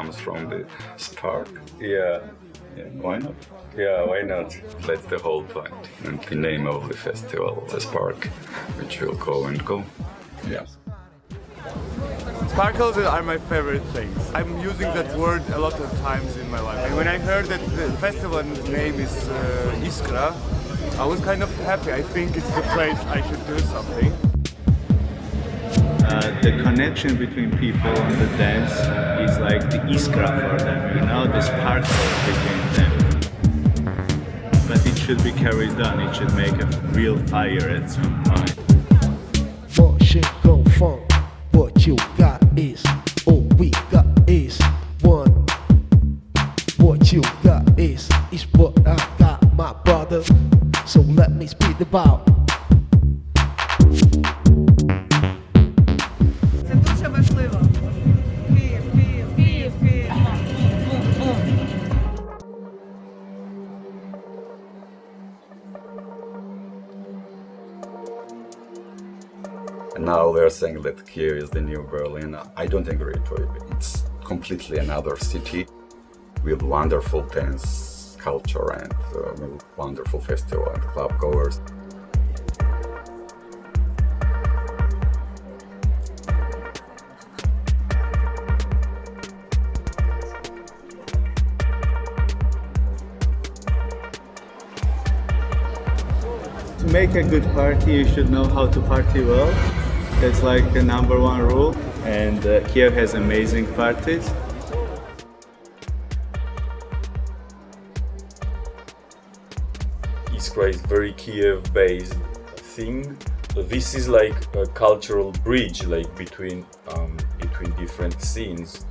comes from the spark. Yeah. Yeah, why not? Yeah, why not? That's the whole point. And the name of the festival, the spark, which will go and go. Yeah. Sparkles are my favorite things. I'm using that word a lot of times in my life. And when I heard that the festival name is uh, Iskra, I was kind of happy. I think it's the place I should do something. Uh, the connection between people on the dance is like the iskra for them, you know, the sparkle between them. But it should be carried on, it should make a real fire at some point. What you got is all we got is one. What you got is is what I got, my brother. So let me speak about. They're saying that Kiev is the new Berlin. I don't agree to it. It's completely another city with wonderful dance culture and uh, wonderful festival and club goers. To make a good party, you should know how to party well. That's like the number one rule. And uh, Kiev has amazing parties. Iskra is very Kiev-based thing. This is like a cultural bridge, like between um, between different scenes.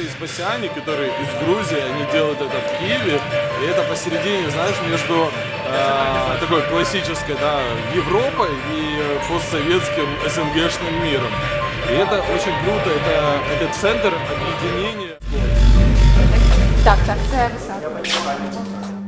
Ребята из Басиани, которые из Грузии, они делают это в Киеве, и это посередине, знаешь, между э, такой классической, да, Европой и постсоветским СНГшным миром. И это очень круто, это, это центр объединения. Так, так, це висадка.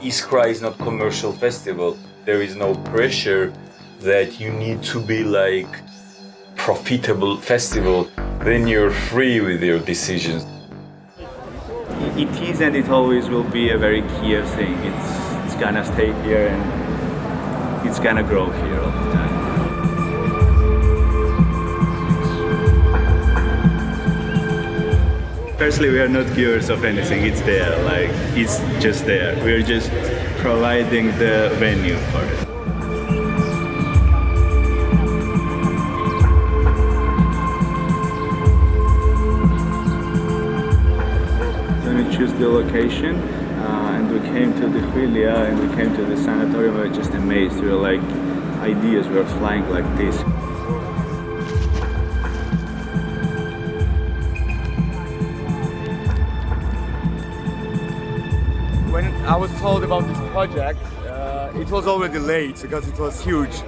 Iskra is not commercial festival. There is no pressure that you need to be like profitable festival. Then you're free with your decisions. It is and it always will be a very Kiev thing. It's, it's gonna stay here and it's gonna grow here all the time. Personally, we are not givers of anything. It's there, like it's just there. We're just providing the venue for it. Then we choose the location, uh, and we came to the Huilia, and we came to the sanatorium. We were just amazed. We were like, ideas were flying like this. I was told about this project, uh, it was already late because it was huge.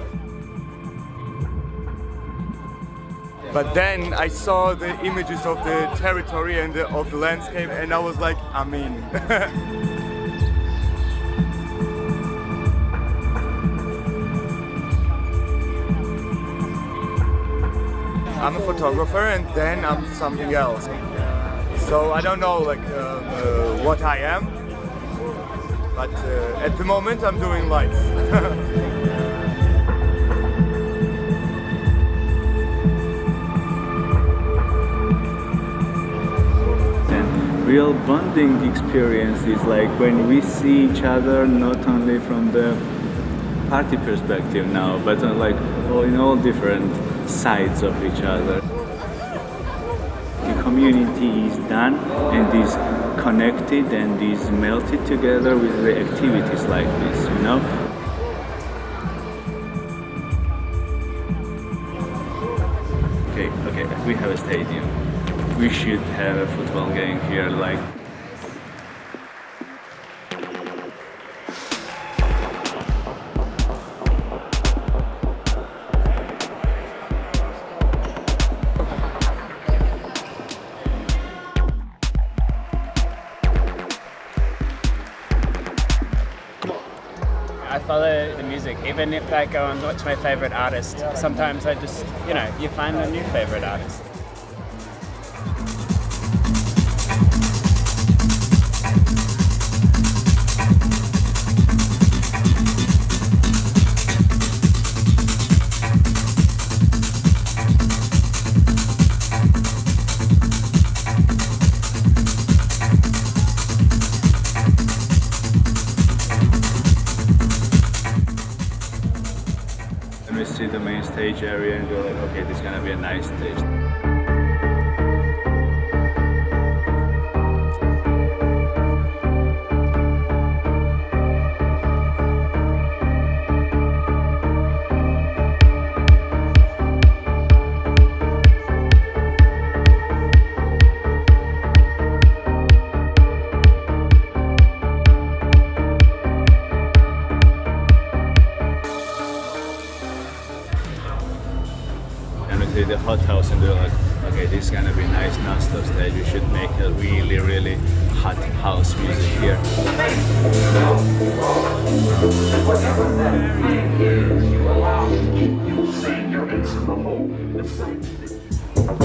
But then I saw the images of the territory and the, of the landscape, and I was like, I'm in. I'm a photographer, and then I'm something else. So I don't know, like uh, uh, what I am, but uh, at the moment I'm doing lights. real bonding experience is like when we see each other not only from the party perspective now but uh, like all in all different sides of each other the community is done and is connected and is melted together with the activities like this, you know. Okay, okay, we have a stadium. We should have a football game here, like even if I go and watch my favorite artist. Sometimes I just, you know, you find a new favorite artist.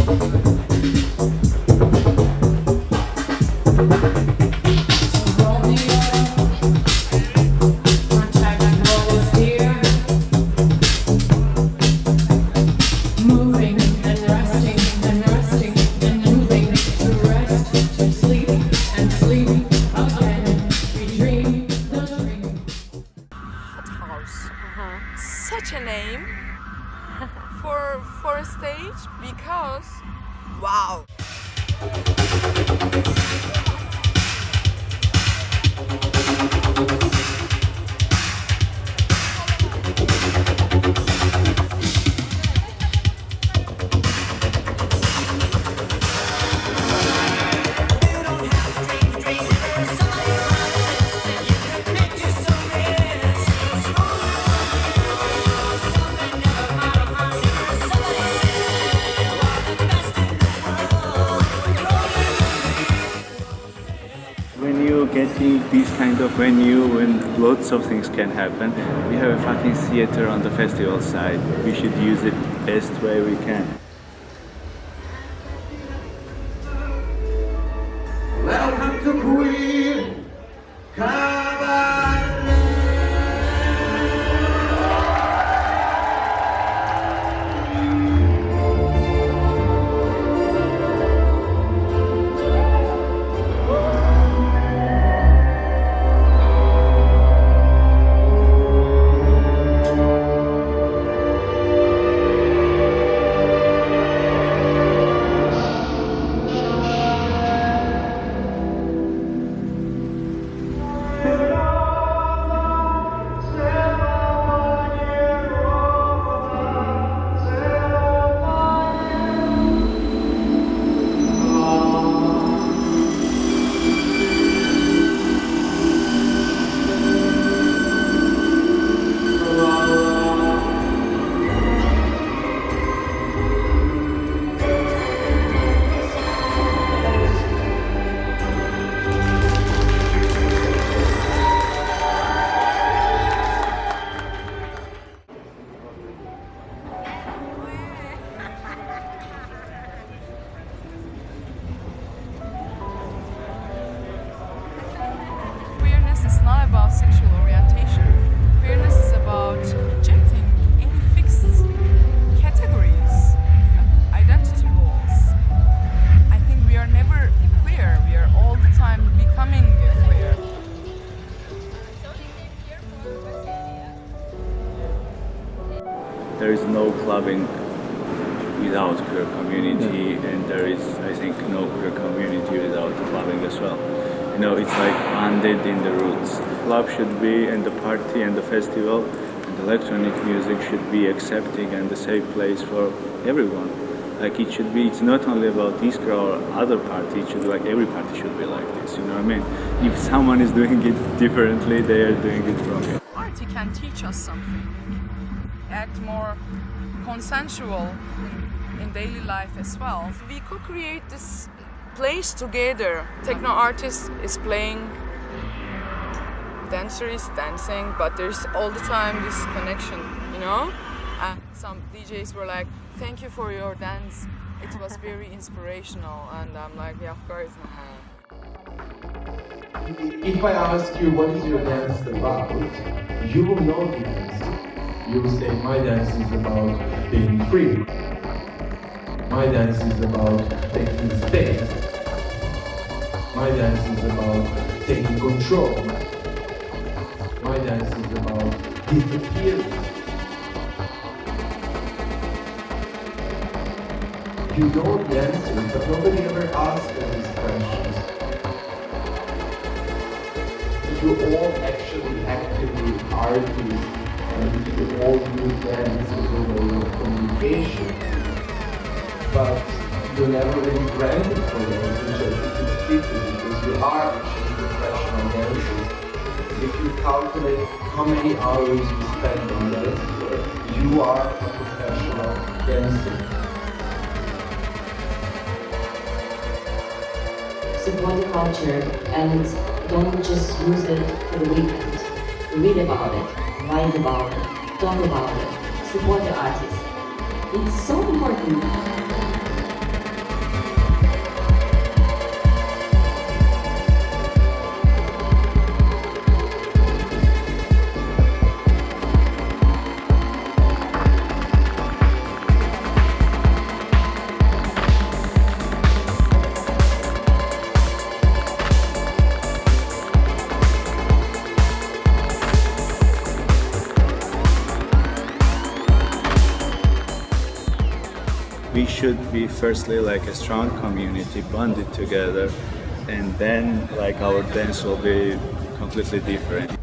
Moving Such a name for for a stage because wow. Getting this kind of venue when lots of things can happen, we have a fucking theater on the festival side. We should use it best way we can. There is no clubbing without queer community, and there is, I think, no queer community without clubbing as well. You know, it's like bonded in the roots. Club should be, and the party and the festival and electronic music should be accepting and a safe place for everyone. Like it should be, it's not only about Iskra or other party, it should be like every party should be like this, you know what I mean? If someone is doing it differently, they are doing it wrong. Party can teach us something. Act more consensual in, in daily life as well. We co-create this place together. Techno artist is playing, dancer is dancing, but there's all the time this connection, you know? And some DJs were like, thank you for your dance. It was very inspirational. And I'm like, yeah, of course. If I ask you what is your dance about, you will know the answer. You say, my dance is about being free. My dance is about taking space. My dance is about taking control. My dance is about disappearing. You know the answer, but nobody ever asks these questions. You all actually actively artists and you all use dance as a way of communication. But you never really granted for it, which I think is pity because you are actually professional dancers. If you calculate how many hours you spend on floor, you are a professional dancer. support the culture and don't just use it for the weekend. Read about it, write about it, talk about it, support the artist. It's so important. We should be firstly like a strong community bonded together and then like our dance will be completely different